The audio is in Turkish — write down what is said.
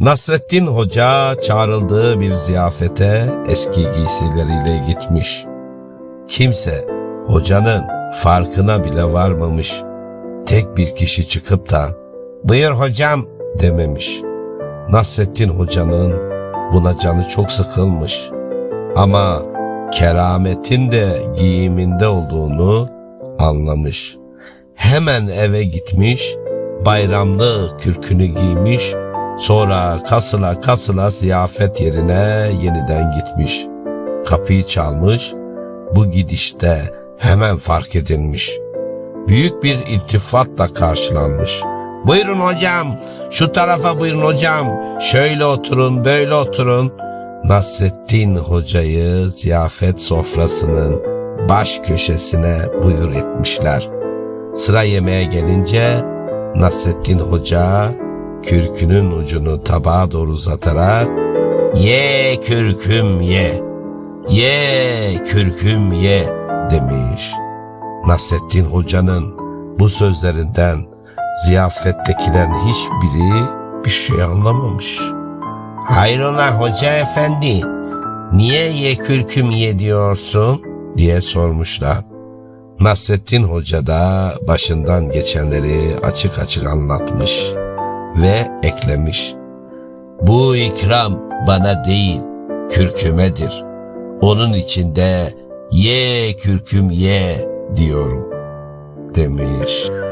Nasrettin Hoca çağrıldığı bir ziyafete eski giysileriyle gitmiş. Kimse hocanın farkına bile varmamış. Tek bir kişi çıkıp da buyur hocam dememiş. Nasrettin Hoca'nın buna canı çok sıkılmış. Ama kerametin de giyiminde olduğunu anlamış. Hemen eve gitmiş, bayramlı kürkünü giymiş, sonra kasıla kasıla ziyafet yerine yeniden gitmiş. Kapıyı çalmış, bu gidişte hemen fark edilmiş. Büyük bir iltifatla karşılanmış. Buyurun hocam, şu tarafa buyurun hocam, şöyle oturun, böyle oturun. Nasrettin Hoca'yı ziyafet sofrasının baş köşesine buyur etmişler. Sıra yemeğe gelince Nasrettin Hoca kürkünün ucunu tabağa doğru uzatarak ye kürküm ye, ye kürküm ye demiş. Nasrettin Hoca'nın bu sözlerinden ziyafettekilerin hiçbiri bir şey anlamamış. Hayrola hoca efendi, niye ye kürküm ye diyorsun diye sormuşlar. Nasrettin Hoca da başından geçenleri açık açık anlatmış ve eklemiş. Bu ikram bana değil, kürkümedir. Onun içinde ye kürküm ye diyorum demiş.